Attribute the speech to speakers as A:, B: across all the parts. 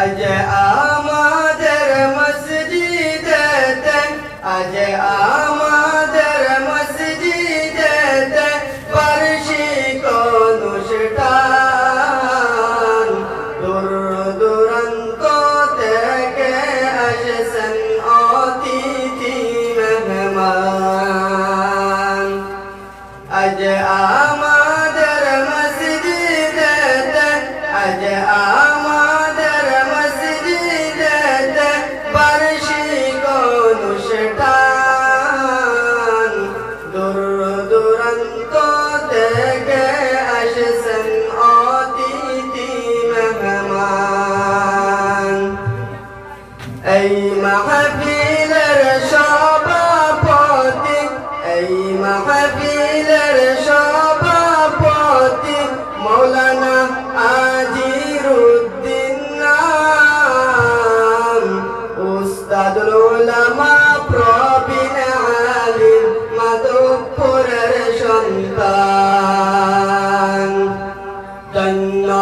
A: আজ আমাদের মসজিদেতে, আজ আমাদের মসজিদেতে বার্ষিক অনুষ্ঠান। দূর দূরান্ত থেকে আসেন অতিথি মেহমান। আজ আমাদের মসজিদেতে, আজ আমার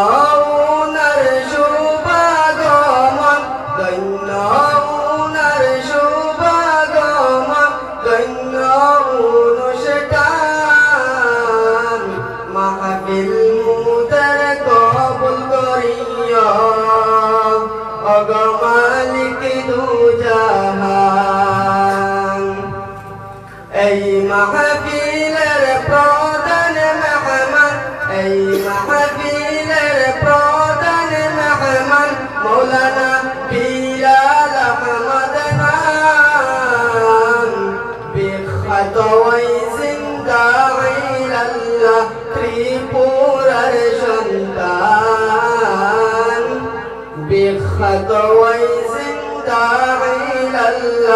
A: Oh. কই জিন্দা হইল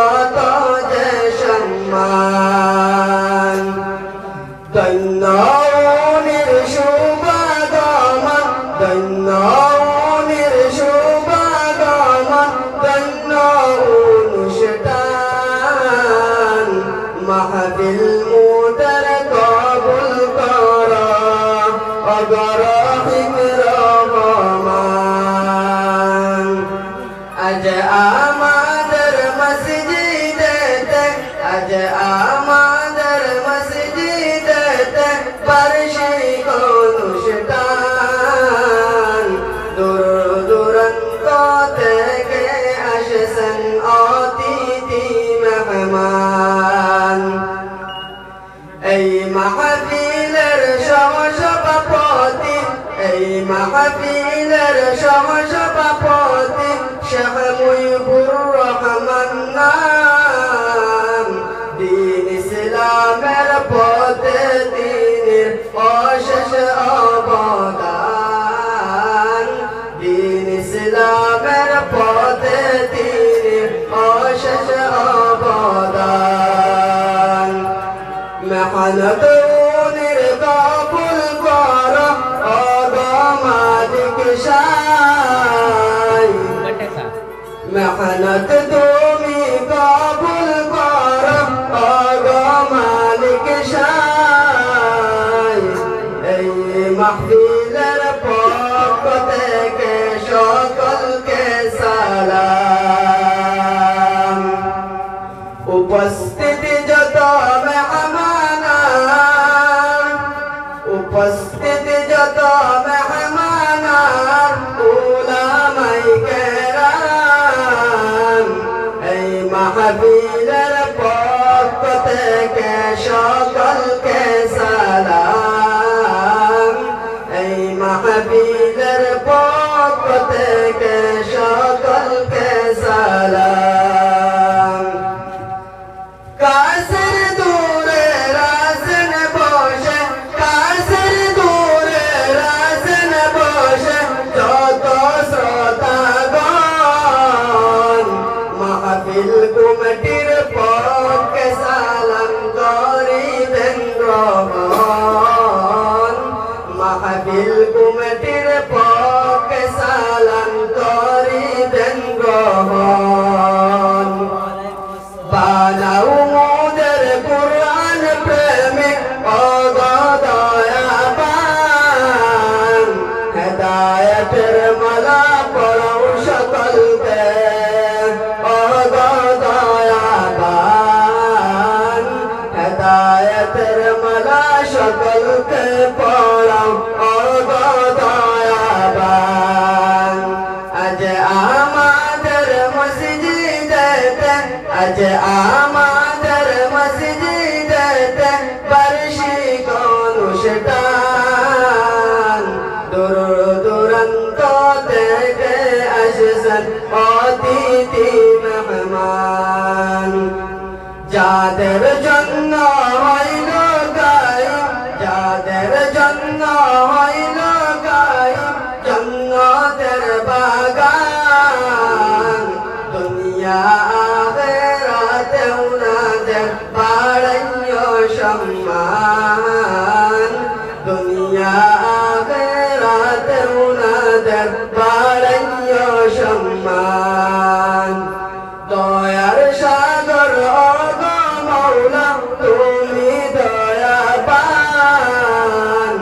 A: মাতা শ্যাম সভাপতি শ্যাম ময়ূর রহমান দিন ইসলামের পথে দিনের অশেষ অবদান। দিন ইসলামের পথে দিনের অশেষ অবদান। মেহনত معنا تدور আজ আমাদের মসজিদেতে বার্ষিক অনুষ্ঠান দূর দূরান্ত থেকে আসছেন অতিথি মেহমান। যাদের জন্য হইল গাই যাদের জন্য হইল গাই জন্নতের বাগান বাড়াইয় সম্মান দয়ার সাগর অগ মৌলা তুমি দয়া পান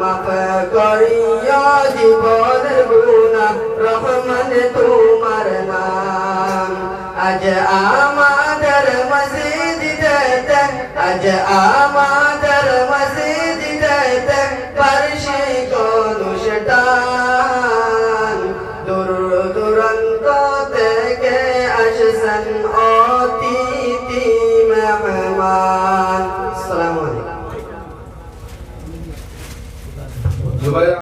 A: মাফ করিয়া জীবনের গুণা রহমান তোমার নাম। আজ আমাদের মসজিদ আজ মসজিদ